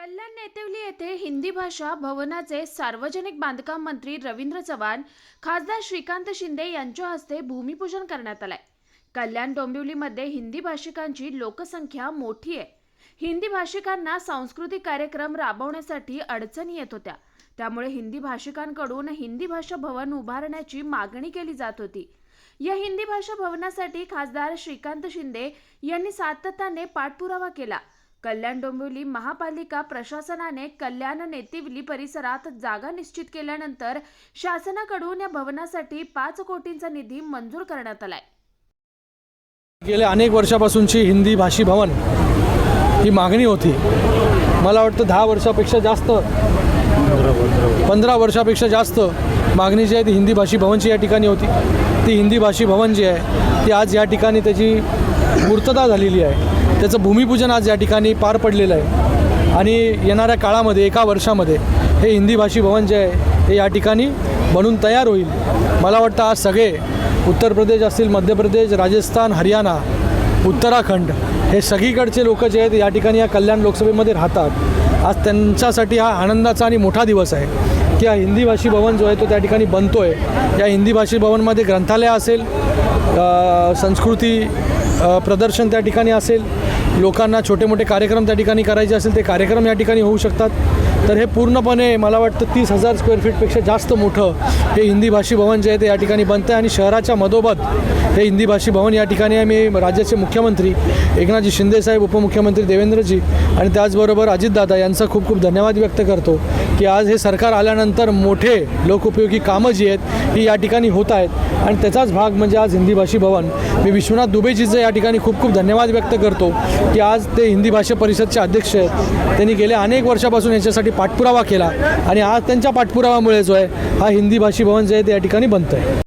कल्याण नेतेवली येथे हिंदी भाषा भवनाचे सार्वजनिक बांधकाम मंत्री रवींद्र चव्हाण खासदार श्रीकांत शिंदे यांच्या हस्ते भूमिपूजन करण्यात आलंय. कल्याण डोंबिवलीमध्ये हिंदी भाषिकांची लोकसंख्या मोठी आहे. हिंदी भाषिकांना सांस्कृतिक कार्यक्रम राबवण्यासाठी अडचणी येत होत्या. त्यामुळे हिंदी भाषिकांकडून हिंदी भाषा भवन उभारण्याची मागणी केली जात होती. या हिंदी भाषा भवनासाठी खासदार श्रीकांत शिंदे यांनी सातत्याने पाठपुरावा केला. कल्याण डोंबिवली महापालिका प्रशासनाने कल्याण नेतिवली परिसरात जागा निश्चित केल्यानंतर शासनाकडून या भवनासाठी पाच कोटींचा निधी मंजूर करण्यात आलाय. गेल्या अनेक वर्षापासूनची हिंदी भाषी भवन ही मागणी होती. मला वाटतं दहा वर्षापेक्षा जास्त पंधरा वर्षापेक्षा जास्त मागणी जी आहे ती हिंदी भाषी भवनची या ठिकाणी होती. ती हिंदी भाषी भवन जी आहे ती आज या ठिकाणी त्याची पूर्तता झालेली आहे. त्याचं भूमिपूजन आज या ठिकाणी पार पडलेलं आहे. आणि येणाऱ्या काळामध्ये एका वर्षामध्ये हे हिंदी भाषी भवन जे आहे हे या ठिकाणी बनून तयार होईल. मला वाटतं आज सगळे उत्तर प्रदेश असतील मध्य प्रदेश राजस्थान हरियाणा उत्तराखंड हे सगळीकडचे लोक जे आहेत या ठिकाणी या कल्याण लोकसभेमध्ये राहतात. आज त्यांच्यासाठी हा आनंदाचा आणि मोठा दिवस आहे. की हा हिंदी भाषी भवन जो आहे तो त्या ठिकाणी बनतो आहे या हिंदी भाषी भवनमध्ये ग्रंथालय असेल संस्कृती प्रदर्शन त्या ठिकाणी असेल लोकांना छोटे मोठे कार्यक्रम त्या ठिकाणी करायचे असेल ते कार्यक्रम या ठिकाणी होऊ शकतात. तर हे पूर्णपणे मला वाटतं तीस हजार स्क्वेअर फीटपेक्षा जास्त मोठं हे हिंदी भाषी भवन जे आहे ते या ठिकाणी बनतं आहे आणि शहराच्या मधोमध हे हिंदी भाषी भवन या ठिकाणी आम्ही राज्याचे मुख्यमंत्री एकनाथजी शिंदेसाहेब उपमुख्यमंत्री देवेंद्रजी आणि त्याचबरोबर अजितदादा यांचा खूप खूप धन्यवाद व्यक्त करतो की आज हे सरकार आल्यानंतर मोठे लोकोपयोगी कामं जी आहेत ही या ठिकाणी होत आहेत. आणि त्याचाच भाग म्हणजे आज हिंदी भाषी भवन. मी विश्वनाथ दुबेजीचं या ठिकाणी खूप खूप धन्यवाद व्यक्त करतो की आज ते हिंदी भाषा परिषदचे अध्यक्ष आहेत. त्यांनी गेल्या अनेक वर्षापासून याच्यासाठी पाठपुरावा केला आणि आज त्यांच्या पाठपुरावामुळे जो आहे हा हिंदी भाषी भवन जे आहे ते या ठिकाणी बनतं आहे